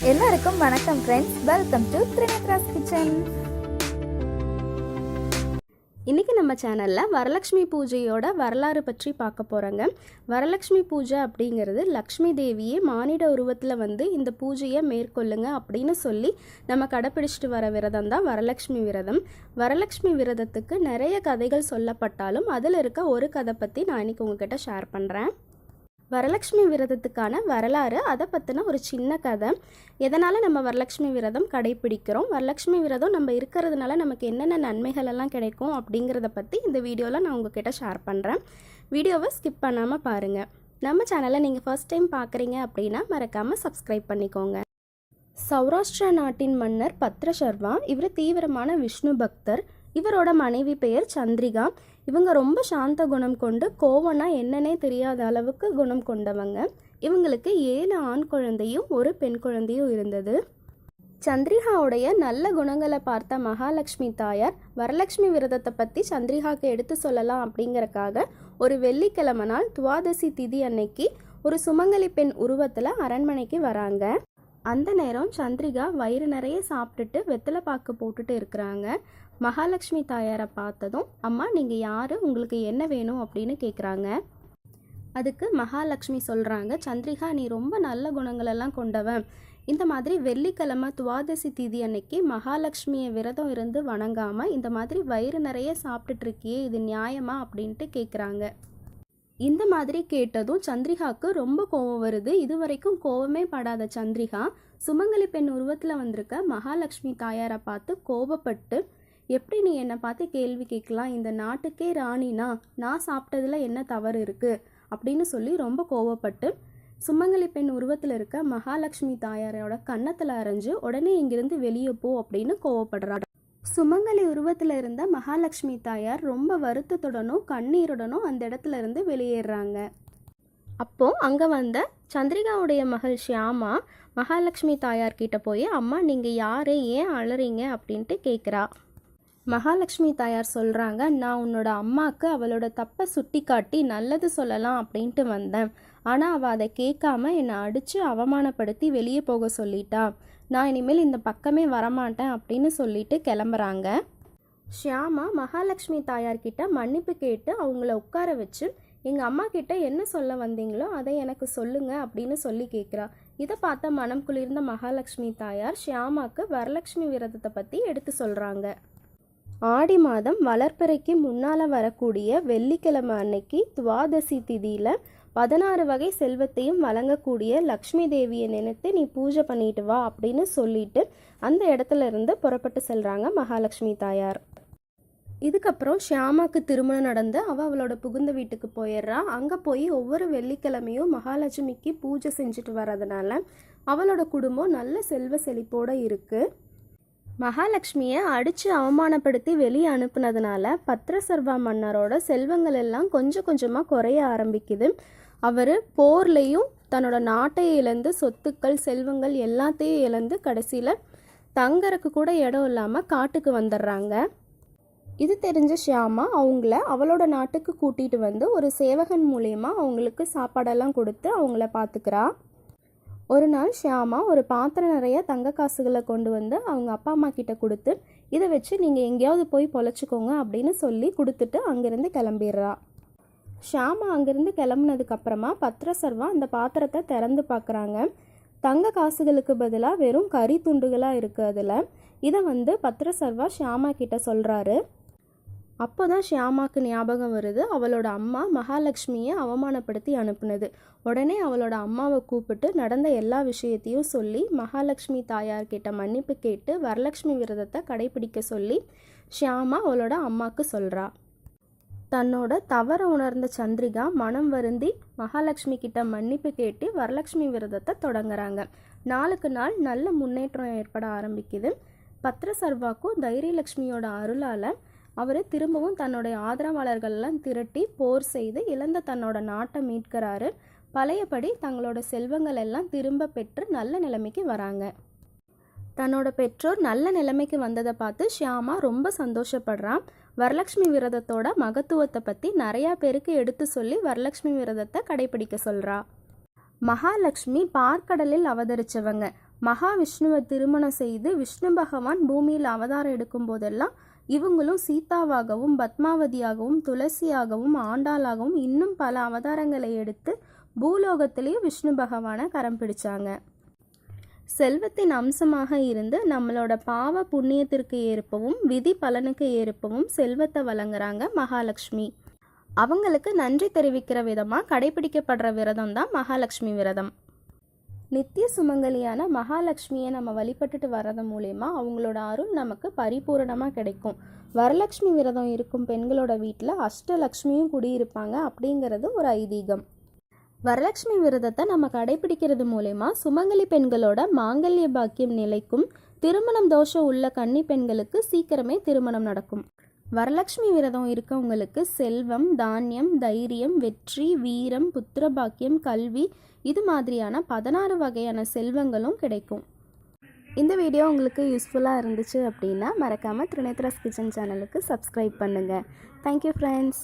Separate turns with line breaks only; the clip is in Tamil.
எல்லாருக்கும் வணக்கம் friends welcome to Trinethra's kitchen
இன்றைக்கி நம்ம சேனலில் வரலட்சுமி பூஜையோட வரலாறு பற்றி பார்க்க போகிறோங்க வரலட்சுமி பூஜை அப்படிங்கிறது லக்ஷ்மி தேவியே மானிட உருவத்தில் வந்து இந்த பூஜையை மேற்கொள்ளுங்க அப்படின்னு சொல்லி நம்ம கடைப்பிடிச்சிட்டு வர விரதம் தான் வரலட்சுமி விரதம். வரலட்சுமி விரதத்துக்கு நிறைய கதைகள் சொல்லப்பட்டாலும் அதில் இருக்க ஒரு கதை பற்றி நான் இன்றைக்கி உங்ககிட்ட ஷேர் பண்ணுறேன் வரலட்சுமி விரதத்துக்கான வரலாறு அதை பற்றின ஒரு சின்ன கதை. எதனால் நம்ம வரலட்சுமி விரதம் கடைப்பிடிக்கிறோம்? வரலட்சுமி விரதம் நம்ம இருக்கிறதுனால நமக்கு என்னென்ன நன்மைகள் எல்லாம் கிடைக்கும் அப்படிங்கிறத பற்றி இந்த வீடியோவில் நான் உங்ககிட்ட ஷேர் பண்ணுறேன் வீடியோவை ஸ்கிப் பண்ணாமல் பாருங்கள் நம்ம சேனலை நீங்கள் ஃபர்ஸ்ட் டைம் பார்க்குறீங்க அப்படின்னா மறக்காமல் சப்ஸ்கிரைப் பண்ணிக்கோங்க. சௌராஷ்டிரா நாட்டின் மன்னர் பத்ரஷர்வா இவர் தீவிரமான விஷ்ணு பக்தர். இவரோட மனைவி பெயர் சந்திரிகா. இவங்க ரொம்ப சாந்த குணம் கொண்டு கோவம்னா என்னன்னே தெரியாத அளவுக்கு குணம் கொண்டவங்க. இவங்களுக்கு ஏழு ஆண் குழந்தையும் ஒரு பெண் குழந்தையும் இருந்தது. சந்திரிகாவுடைய நல்ல குணங்களை பார்த்த மகாலட்சுமி தாயார் வரலட்சுமி விரதத்தை பற்றி சந்திரிகாக்கு எடுத்து சொல்லலாம் அப்படிங்கறக்காக ஒரு வெள்ளிக்கிழமை நாள் துவாதசி திதி அன்னைக்கு ஒரு சுமங்கலி பெண் உருவத்தில் அரண்மனைக்கு வராங்க. அந்த நேரம் சந்திரிகா வயிறு நிறைய சாப்பிட்டுட்டு வெத்தலை பாக்கு போட்டுட்டு இருக்கிறாங்க. மகாலட்சுமி தாயாரை பார்த்ததும் அம்மா நீங்கள் யார்? உங்களுக்கு என்ன வேணும்? அப்படின்னு கேட்குறாங்க அதுக்கு மகாலட்சுமி சொல்கிறாங்க சந்திரிகா நீ ரொம்ப நல்ல குணங்களெல்லாம் கொண்டவன். இந்த மாதிரி வெள்ளிக்கிழமை துவாதசி திதி அன்னைக்கு மகாலட்சுமியை விரதம் இருந்து வணங்காமல் இந்த மாதிரி வயிறு நிறைய சாப்பிட்டுட்டு இருக்கியே இது நியாயமா? அப்படின்ட்டு கேட்குறாங்க இந்த மாதிரி கேட்டதும் சந்திரிகாவுக்கு ரொம்ப கோவம் வருது. இது வரைக்கும் கோவமே படாத சந்திரிகா சுமங்கலி பெண் உருவத்தில் வந்திருக்க மகாலட்சுமி தாயாரை பார்த்து கோபப்பட்டு எப்படி நீ என்னை பார்த்து கேள்வி கேட்கலாம்? இந்த நாட்டுக்கே ராணினா நான் சாப்பிட்டதில் என்ன தவறு இருக்குது அப்படின்னு சொல்லி ரொம்ப கோவப்பட்டு சுமங்கலி பெண் உருவத்தில் இருக்க மகாலட்சுமி தாயாரோட கன்னத்தில் அரைஞ்சு உடனே இங்கிருந்து வெளியே போ அப்படின்னு கோவப்படுறாரு. சுமங்கலி உருவத்தில் இருந்த மகாலட்சுமி தாயார் ரொம்ப வருத்தத்துடனும் கண்ணீருடனும் அந்த இடத்துல இருந்து வெளியேறாங்க. அப்போ அங்கே வந்த சந்திரிகாவுடைய மகள் ஷியாமா மகாலட்சுமி தாயார் கிட்ட போய் அம்மா நீங்கள் யார்? ஏன் அழறீங்க அப்படின்ட்டு கேட்குறா மகாலட்சுமி தாயார் சொல்கிறாங்க நான் உன்னோட அம்மாவுக்கு அவளோட தப்பை சுட்டி காட்டி நல்லது சொல்லலாம் அப்படின்ட்டு வந்தேன். ஆனால் அவள் அதை கேட்காம என்னை அடித்து அவமானப்படுத்தி வெளியே போக சொல்லிட்டா. நான் இனிமேல் இந்த பக்கமே வரமாட்டேன் அப்படின்னு சொல்லிட்டு கிளம்புறாங்க. ஷியாமா மகாலட்சுமி தாயார்கிட்ட மன்னிப்பு கேட்டு அவங்கள உட்கார வச்சு எங்கள் அம்மா கிட்ட என்ன சொல்ல வந்தீங்களோ அதை எனக்கு சொல்லுங்க அப்படின்னு சொல்லி கேட்குறா. இதை பார்த்த மனம் குளிர்ந்த மகாலட்சுமி தாயார் ஷியாமாக்கு வரலட்சுமி விரதத்தை பற்றி எடுத்து சொல்கிறாங்க ஆடி மாதம் வளர்ப்பறைக்கு முன்னால் வரக்கூடிய வெள்ளிக்கிழமை அன்னைக்கு துவாதசி திதியில் பதினாறு வகை செல்வத்தையும் வழங்கக்கூடிய லக்ஷ்மி தேவியை நினைத்து நீ பூஜை பண்ணிட்டு வா அப்படின்னு சொல்லிட்டு அந்த இடத்துல இருந்து புறப்பட்டு செல்கிறாங்க மகாலட்சுமி தாயார். இதுக்கப்புறம் ஷியாமாக்கு திருமணம் நடந்து அவள் அவளோட புகுந்த வீட்டுக்கு போயிடுறா. அங்கே போய் ஒவ்வொரு வெள்ளிக்கிழமையும் மகாலட்சுமிக்கு பூஜை செஞ்சுட்டு வர்றதுனால அவளோட குடும்பம் நல்ல செல்வ செழிப்போடு இருக்குது மகாலட்சுமியை அடித்து அவமானப்படுத்தி வெளியே அனுப்புனதுனால பத்ரசர்வா மன்னரோட செல்வங்கள் எல்லாம் கொஞ்சம் கொஞ்சமாக குறைய ஆரம்பிக்குது. அவர் போர்லேயும் தன்னோட நாட்டை இழந்து சொத்துக்கள் செல்வங்கள் எல்லாத்தையும் இழந்து கடைசியில் தங்கறக்கு கூட இடம் இல்லாமல் காட்டுக்கு வந்துடுறாங்க. இது தெரிஞ்ச ஷியாமா அவங்கள அவளோட நாட்டுக்கு கூட்டிகிட்டு வந்து ஒரு சேவகன் மூலயமா அவங்களுக்கு சாப்பாடெல்லாம் கொடுத்து அவங்கள பார்த்துக்கிறா ஒரு நாள் ஷியாமா ஒரு பாத்திரம் நிறைய தங்க காசுகளை கொண்டு வந்து அவங்க அப்பா அம்மா கிட்ட கொடுத்து இதை வச்சு நீங்கள் எங்கேயாவது போய் பொழைச்சிக்கோங்க அப்படின்னு சொல்லி கொடுத்துட்டு அங்கேருந்து கிளம்பிடுறா. ஷியாமா அங்கேருந்து கிளம்புனதுக்கப்புறமா பத்ரசர்வா அந்த பாத்திரத்தை திறந்து பார்க்குறாங்க. தங்க காசுகளுக்கு பதிலாக வெறும் கறி துண்டுகளாக இருக்குது அதில். இதை வந்து பத்ரசர்வா ஷியாமா கிட்ட சொல்கிறாரு அப்போ தான் ஷியாமாக்கு ஞாபகம் வருது. அவளோட அம்மா மகாலட்சுமியை அவமானப்படுத்தி அனுப்புனது. உடனே அவளோட அம்மாவை கூப்பிட்டு நடந்த எல்லா விஷயத்தையும் சொல்லி மகாலட்சுமி தாயார்கிட்ட மன்னிப்பு கேட்டு வரலட்சுமி விரதத்தை கடைபிடிக்க சொல்லி ஷியாமா அவளோட அம்மாவுக்கு சொல்கிறா தன்னோட தவற உணர்ந்த சந்திரிகா மனம் வருந்தி மகாலட்சுமி கிட்ட மன்னிப்பு கேட்டு வரலட்சுமி விரதத்தை தொடங்குறாங்க. நாளுக்கு நாள் நல்ல முன்னேற்றம் ஏற்பட ஆரம்பிக்குது. பத்ரசர்வாக்கும் தைரியலட்சுமியோட அருளால் அவர் திரும்பவும் தன்னுடைய ஆதரவாளர்களெல்லாம் திரட்டி போர் செய்து இழந்த தன்னோட நாட்டை மீட்கிறாரு. பழையபடி தங்களோட செல்வங்கள் எல்லாம் திரும்ப பெற்று நல்ல நிலைமைக்கு வராங்க. தன்னோட பெற்றோர் நல்ல நிலைமைக்கு வந்ததை பார்த்து ஷியாமா ரொம்ப சந்தோஷப்படுறான். வரலட்சுமி விரதத்தோட மகத்துவத்தை பற்றி நிறையா பேருக்கு எடுத்து சொல்லி வரலட்சுமி விரதத்தை கடைபிடிக்க சொல்கிறா மகாலட்சுமி பார்க்கடலில் அவதரிச்சவங்க. மகாவிஷ்ணுவை திருமணம் செய்து விஷ்ணு பகவான் பூமியில் அவதாரம் எடுக்கும் போதெல்லாம் இவங்களும் சீதாவாகவும் பத்மாவதியாகவும் துளசியாகவும் ஆண்டாளாகவும் இன்னும் பல அவதாரங்களை எடுத்து பூலோகத்திலேயே விஷ்ணு பகவானை கரம் பிடிச்சாங்க. செல்வத்தின் அம்சமாக இருந்து நம்மளோட பாவ புண்ணியத்திற்கு ஏற்பவும் விதி பலனுக்கு ஏற்பவும் செல்வத்தை வழங்குறாங்க மகாலட்சுமி. அவங்களுக்கு நன்றி தெரிவிக்கிற விதமாக கடைபிடிக்கப்படுற விரதம் தான் மகாலட்சுமி விரதம். நித்திய சுமங்கலியான மகாலட்சுமியை நம்ம வழிபட்டுட்டு வர்றது மூலயமா அவங்களோட அருள் நமக்கு பரிபூரணமாக கிடைக்கும். வரலட்சுமி விரதம் இருக்கும் பெண்களோட வீட்டில் அஷ்டலக்ஷ்மியும் குடியிருப்பாங்க அப்படிங்கிறது ஒரு ஐதீகம். வரலட்சுமி விரதத்தை நம்ம கடைபிடிக்கிறது மூலயமா சுமங்கலி பெண்களோட மாங்கல்ய பாக்கியம் நிலைக்கும் திருமணம் தோஷம் உள்ள கன்னி பெண்களுக்கு சீக்கிரமே திருமணம் நடக்கும். வரலட்சுமி விரதம் இருக்கவங்களுக்கு செல்வம் தானியம் தைரியம் வெற்றி வீரம் புத்திரபாக்கியம் கல்வி இது மாதிரியான பதினாறு வகையான செல்வங்களும் கிடைக்கும். இந்த வீடியோ உங்களுக்கு யூஸ்ஃபுல்லாக இருந்துச்சு அப்படின்னா மறக்காமல் திருநேத்ராஸ் கிச்சன் சேனலுக்கு சப்ஸ்கிரைப் பண்ணுங்கள் தேங்க்யூ ஃப்ரெண்ட்ஸ்